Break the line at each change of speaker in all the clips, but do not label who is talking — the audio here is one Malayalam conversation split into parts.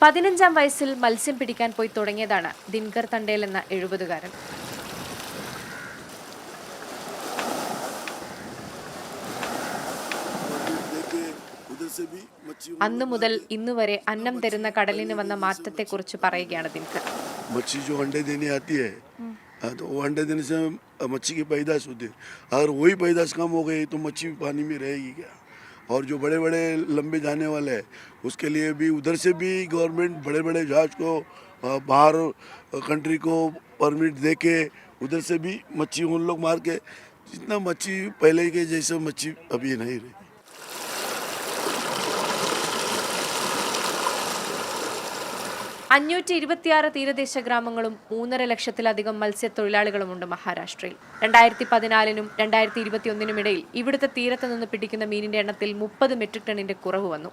പതിനഞ്ചാം വയസ്സിൽ മത്സ്യം പിടിക്കാൻ പോയി തുടങ്ങിയതാണ് ദിൻകർ തണ്ടേൽ എന്ന എഴുപതുകാരൻ
उधर से भी मच्छी
അന്നു മുതൽ ഇന്നുവരെ അന്നം തരുന്ന കടലിന് വന്ന മാറ്റത്തെക്കുറിച്ച് പറയുകയാണ് ദിൻകർ
मच्छी जो अंडे देने आती है हाँ, तो वो अंडे देने से मच्छी की पैदाश होती है अगर वही पैदाश कम हो गई तो मच्छी पानी में रहेगी क्या और जो बड़े बड़े लंबे जाने वाले हैं, उसके लिए भी उधर से भी गवर्नमेंट बड़े बड़े जहाज़ को बाहर कंट्री को परमिट दे के उधर से भी मच्छी उन लोग मार के, जितना मच्छी पहले के जैसे मच्छी अभी नहीं रही।
അഞ്ഞൂറ്റി ഇരുപത്തിയാറ് തീരദേശ ഗ്രാമങ്ങളും മൂന്നര ലക്ഷത്തിലധികം മത്സ്യത്തൊഴിലാളികളുമുണ്ട് മഹാരാഷ്ട്രയിൽ. രണ്ടായിരത്തി പതിനാലിനും രണ്ടായിരത്തി ഇരുപത്തിയൊന്നിനുമിടയിൽ ഇവിടുത്തെ തീരത്ത് നിന്ന് പിടിക്കുന്ന മീനിന്റെ എണ്ണത്തിൽ മുപ്പത് മെട്രിക് ടണ്ണിന്റെ കുറവ് വന്നു.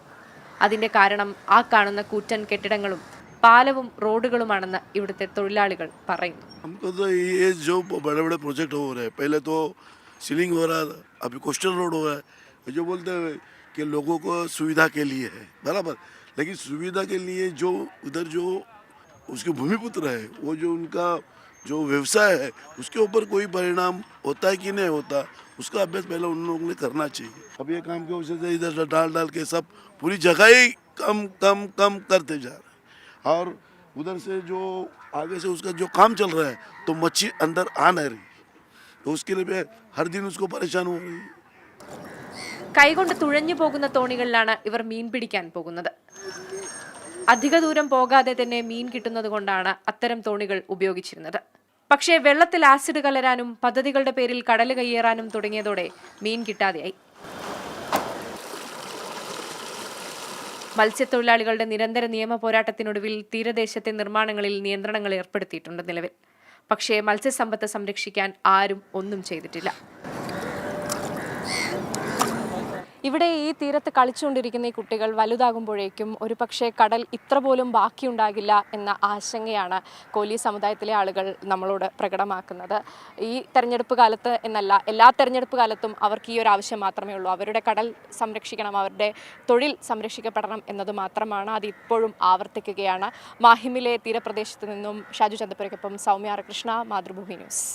അതിന്റെ കാരണം ആ കാണുന്ന കൂറ്റൻ കെട്ടിടങ്ങളും പാലവും റോഡുകളുമാണെന്ന് ഇവിടുത്തെ തൊഴിലാളികൾ പറയുന്നു.
जो बोलते हैं कि लोगों को सुविधा के लिए है, बराबर। लेकिन सुविधा के लिए जो उधर जो उसके भूमिपुत्र है, वो जो उनका जो व्यवसाय है, उसके ऊपर कोई परिणाम होता है कि नहीं होता, उसका अभ्यास पहले उन लोगों ने करना चाहिए। अब ये काम के वजह से इधर डाल डाल के सब पूरी जगह ही कम कम कम करते जा रहे हैं। और उधर से जो आगे से उसका जो काम चल रहा है तो मच्छी अंदर आ नहीं रही। तो उसके लिए हर दिन उसको परेशान हो रही है।
കൈകൊണ്ട് തുഴഞ്ഞു പോകുന്ന തോണികളിലാണ് ഇവർ മീൻ പിടിക്കാൻ പോകുന്നത്. അധിക ദൂരം പോകാതെ തന്നെ മീൻ കിട്ടുന്നത് കൊണ്ടാണ് അത്തരം തോണികൾ ഉപയോഗിച്ചിരുന്നത്. പക്ഷേ വെള്ളത്തിൽ ആസിഡ് കലരാനും പദ്ധതികളുടെ പേരിൽ കടൽ കയ്യേറാനും തുടങ്ങിയതോടെ മീൻ കിട്ടാതെയായി. മത്സ്യത്തൊഴിലാളികളുടെ നിരന്തര നിയമ പോരാട്ടത്തിനൊടുവിൽ തീരദേശത്തെ നിർമ്മാണങ്ങളിൽ നിയന്ത്രണങ്ങൾ ഏർപ്പെടുത്തിയിട്ടുണ്ട് നിലവിൽ. പക്ഷേ മത്സ്യസമ്പത്ത് സംരക്ഷിക്കാൻ ആരും ഒന്നും ചെയ്തിട്ടില്ല. ഇവിടെ ഈ തീരത്ത് കളിച്ചുകൊണ്ടിരിക്കുന്ന ഈ കുട്ടികൾ വലുതാകുമ്പോഴേക്കും ഒരു പക്ഷേ കടൽ ഇത്ര പോലും ബാക്കിയുണ്ടാകില്ല എന്ന ആശങ്കയാണ് കോലി സമുദായത്തിലെ ആളുകൾ നമ്മളോട് പ്രകടമാക്കുന്നത്. ഈ തെരഞ്ഞെടുപ്പ് കാലത്ത് എന്നല്ല എല്ലാ തെരഞ്ഞെടുപ്പ് കാലത്തും അവർക്ക് ഈ ഒരു ആവശ്യം മാത്രമേ ഉള്ളൂ. അവരുടെ കടൽ സംരക്ഷിക്കണം അവരുടെ തൊഴിൽ സംരക്ഷിക്കപ്പെടണം എന്നത് മാത്രമാണ് അത് ഇപ്പോഴും ആവർത്തിക്കുകയാണ്. മാഹിമിലെ തീരപ്രദേശത്ത് നിന്നും ഷാജു ചന്ദ്രപുരയ്ക്കൊപ്പം സൗമ്യ കൃഷ്ണ മാതൃഭൂമി ന്യൂസ്.